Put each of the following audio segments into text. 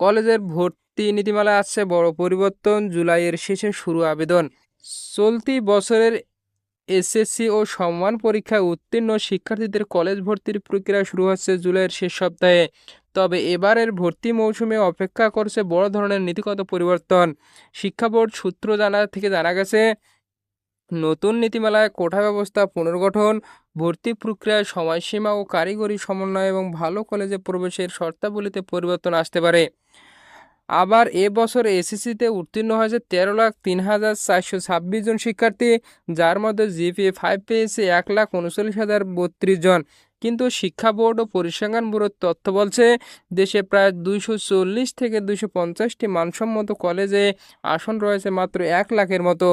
কলেজের ভর্তি নীতিমালা আসছে বড় পরিবর্তন, জুলাইয়ের শেষে শুরু আবেদন। চলতি বছরের এসএসসি ও সম্মান পরীক্ষায় উত্তীর্ণ শিক্ষার্থীদের কলেজ ভর্তির প্রক্রিয়া শুরু হচ্ছে জুলাইয়ের শেষ সপ্তাহে। তবে এবারের ভর্তি মৌসুমে অপেক্ষা করছে বড় ধরনের নীতিগত পরিবর্তন। শিক্ষা বোর্ড সূত্র জানা থেকে জানা গেছে নতুন নীতিমালায় কোঠা ব্যবস্থা পুনর্গঠন, ভর্তি প্রক্রিয়ায় সময়সীমা ও কারিগরি সমন্বয় এবং ভালো কলেজে প্রবেশের শর্তাবলীতে পরিবর্তন আসতে পারে। আবার এ বছর এসএসসিতে উত্তীর্ণ হয়েছে তেরো লাখ তিন হাজার চারশো ছাব্বিশ জন শিক্ষার্থী, যার মধ্যে জিপিএ ফাইভ পেয়েছে এক লাখ উনচল্লিশ হাজার বত্রিশ জন। কিন্তু শিক্ষা বোর্ড ও পরিসংখ্যান ব্যুরোর তথ্য বলছে, দেশে প্রায় দুইশো চল্লিশ থেকে দুইশো পঞ্চাশটি মানসম্মত কলেজে আসন রয়েছে মাত্র এক লাখের মতো।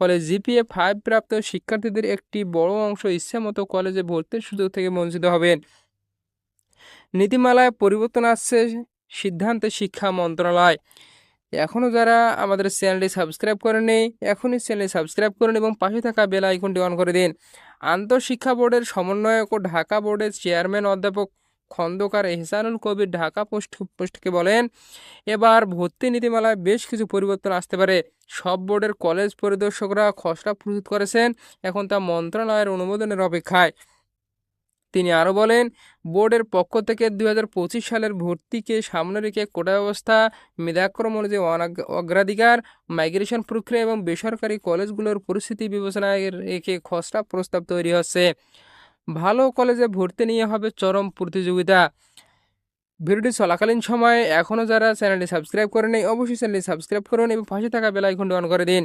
ফলে জিপিএ ফাইভ প্রাপ্ত শিক্ষার্থীদের একটি বড় অংশ ইচ্ছামতো কলেজে ভর্তির সুযোগ থেকে বঞ্চিত হবেন। নীতিমালায় পরিবর্তন আসছে সিদ্ধান্তে শিক্ষা মন্ত্রণালয়। এখনও যারা আমাদের চ্যানেলটি সাবস্ক্রাইব করেনি এখনই চ্যানেলটি সাবস্ক্রাইব করুন এবং পাশে থাকা বেল আইকনটি অন করে দিন। আন্তঃশিক্ষা বোর্ডের সমন্বয়ক ও ঢাকা বোর্ডের চেয়ারম্যান অধ্যাপক খন্দকার এহসানুল কবির ঢাকা পোস্ট, পোস্টকে বলেন, এবার ভর্তি নীতিমালায় বেশ কিছু পরিবর্তন আসতে পারে। সব বোর্ডের কলেজ পরিদর্শকরা খসড়া প্রস্তুত করেছেন। এখন তা মন্ত্রণালয়ের অনুমোদনের অপেক্ষায়। তিনি আরও বলেন, বোর্ডের পক্ষ থেকে দুই হাজার পঁচিশ সালের ভর্তিকে সামনে রেখে কোটা ব্যবস্থা, মেধাক্রম অনুযায়ী অগ্রাধিকার, মাইগ্রেশন প্রক্রিয়া এবং বেসরকারি কলেজগুলোর পরিস্থিতি বিবেচনায় রেখে খসড়া প্রস্তাব তৈরি হচ্ছে। ভালো কলেজে ভর্তি নিয়ে হবে চরম প্রতিযোগিতা। ভিডিওটি চলাকালীন সময়ে এখনও যারা চ্যানেলটি সাবস্ক্রাইব করেন নেই, অবশ্যই চ্যানেলটি সাবস্ক্রাইব করুন এবং পাশে থাকা বেল আইকনটি অন করে দিন।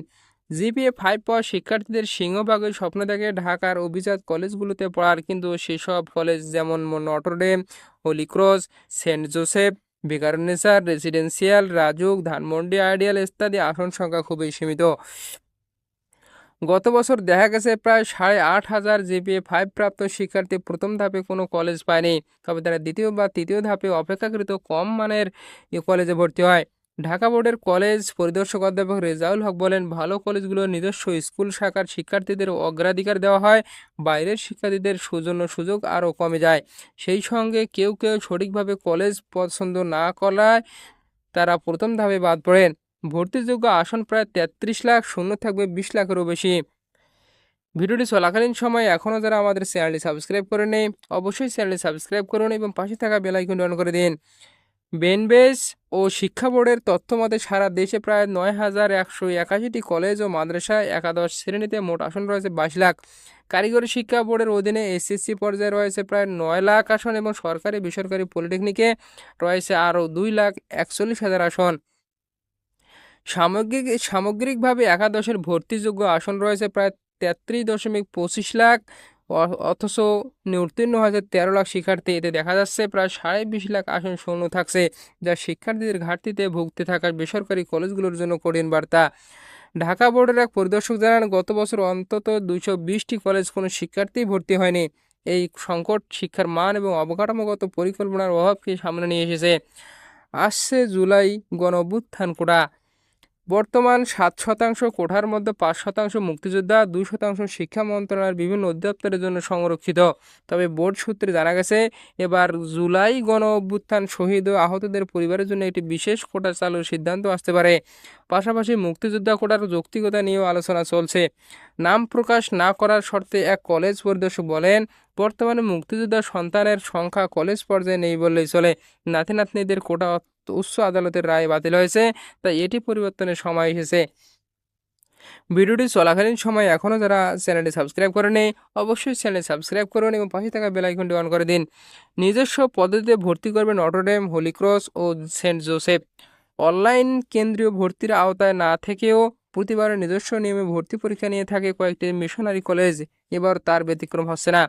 জিপিএ ফাইভ পাওয়া শিক্ষার্থীদের সিংহভাগের স্বপ্ন থাকে ঢাকার অভিজাত কলেজগুলোতে পড়ার কিন্তু সেসব কলেজ যেমন Notre Dame, Holy Cross, Saint Joseph ভিকারুন্নেসার residential, Rajuk, Dhanmondi, ideal ইত্যাদি আসন সংখ্যা খুবই সীমিত। গত বছর দেখা গেছে প্রায় সাড়ে আট হাজার জিপিএ ফাইভ প্রাপ্ত শিক্ষার্থী প্রথম ধাপে কোনো কলেজ পায়নি। তবে তারা দ্বিতীয় বা তৃতীয় ধাপে অপেক্ষাকৃত কম মানের কলেজে ভর্তি হয়। ঢাকা বোর্ডের কলেজ পরিদর্শক অধ্যাপক রেজাউল হক বলেন, ভালো কলেজগুলোর নিজস্ব স্কুল শাখার শিক্ষার্থীদের অগ্রাধিকার দেওয়া হয়, বাইরের শিক্ষার্থীদের সৌজন্য সুযোগ আরও কমে যায়। সেই সঙ্গে কেউ কেউ সঠিকভাবে কলেজ পছন্দ না করায় তারা প্রথম ধাপে বাদ পড়েন। ভর্তিযোগ্য আসন প্রায় তেত্রিশ লাখ, শূন্য থাকবে বিশ লাখেরও বেশি। ভিডিওটি চলাকালীন সময় এখনও যারা আমাদের চ্যানেলটি সাবস্ক্রাইব করে নেই অবশ্যই চ্যানেলটি সাবস্ক্রাইব করুন এবং পাশে থাকা বেল আইকনটি অন করে দিন। বেনবেস ও শিক্ষা বোর্ডের তথ্য মতে সারা দেশে প্রায় নয় হাজার একশো একাশিটি কলেজ ও মাদ্রাসায় একাদশ শ্রেণীতে মোট আসন রয়েছে বাইশ লাখ। কারিগরি শিক্ষা বোর্ডের অধীনে এসএসসি পর্যায়ে রয়েছে প্রায় নয় লাখ আসন এবং সরকারি বেসরকারি পলিটেকনিকে রয়েছে আরও দুই লাখ একচল্লিশ হাজার আসন। সামগ্রিক, সামগ্রিকভাবে একাদশের ভর্তিযোগ্য আসন রয়েছে প্রায় তেত্রিশ দশমিক পঁচিশ লাখ অথচ উত্তীর্ণ হয়েছে তেরো লাখ শিক্ষার্থী। এতে দেখা যাচ্ছে প্রায় সাড়ে বিশ লাখ আসন শূন্য থাকছে, যা শিক্ষার্থীদের ঘাটতিতে ভুগতে থাকা বেসরকারি কলেজগুলোর জন্য কঠিন বার্তা। ঢাকা বোর্ডের এক পরিদর্শক জানান, গত বছর অন্তত দুইশো বিশটি কলেজ কোনো শিক্ষার্থী ভর্তি হয়নি। এই সংকট শিক্ষার মান এবং অবকাঠামোগত পরিকল্পনার অভাবকে সামনে নিয়ে এসেছে। আসছে জুলাই গণ অভ্যুত্থান কোটা। বর্তমান সাত শতাংশ কোঠার মধ্যে পাঁচ শতাংশ মুক্তিযোদ্ধা, দুই শতাংশ শিক্ষা মন্ত্রণালয়ের বিভিন্ন অধিদপ্তরের জন্য সংরক্ষিত। তবে বোর্ড সূত্রে জানা গেছে, এবার জুলাই গণ অভ্যুত্থান শহীদ ও আহতদের পরিবারের জন্য একটি বিশেষ কোটা চালুর সিদ্ধান্ত আসতে পারে। পাশাপাশি মুক্তিযোদ্ধা কোটার যৌক্তিকতা নিয়েও আলোচনা চলছে। নাম প্রকাশ না করার শর্তে এক কলেজ পরিদর্শক বলেন, বর্তমানে মুক্তিযোদ্ধা সন্তানের সংখ্যা কলেজ পর্যায়ে নেই বললেই চলে। নাতি নাতনিদের কোটা উচ্চ আদালতের রায় বাতিল হয়েছে, তাই এটি পরিবর্তনের সময় এসেছে। ভিডিওটি চলাকালীন সময় এখনও যারা চ্যানেলটি সাবস্ক্রাইব করেনি অবশ্যই চ্যানেল সাবস্ক্রাইব করুন এবং পাশে থাকা বেল আইকনটি অন করে দিন। নিজস্ব পদ্ধতিতে ভর্তি করবেন নটরডেম হোলিক্রস ও সেন্ট জোসেফ অনলাইন কেন্দ্রীয় ভর্তির আওতায় না থেকেও প্রতিবারের নিজস্ব নিয়মে ভর্তি পরীক্ষা নিয়ে থাকে কয়েকটি মিশনারি কলেজ। এবার তার ব্যতিক্রম হচ্ছে না।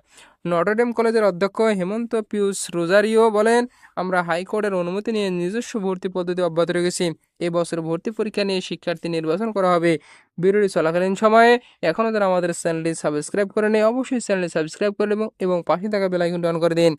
নটরডেম কলেজের অধ্যক্ষ হেমন্ত পিউস রোজারিও বলেন, আমরা হাইকোর্টের অনুমতি নিয়ে নিজস্ব ভর্তি পদ্ধতি অব্যাহত রেখেছি। এবছর ভর্তি পরীক্ষা নিয়ে শিক্ষার্থী নির্বাচন করা হবে। বিরোধী চলাকালীন সময়ে এখনও যারা আমাদের চ্যানেলটি সাবস্ক্রাইব করে নেই অবশ্যই চ্যানেলটি সাবস্ক্রাইব করে এবং এবং পাশে থাকা বেলাইকনটি অন করে দিন।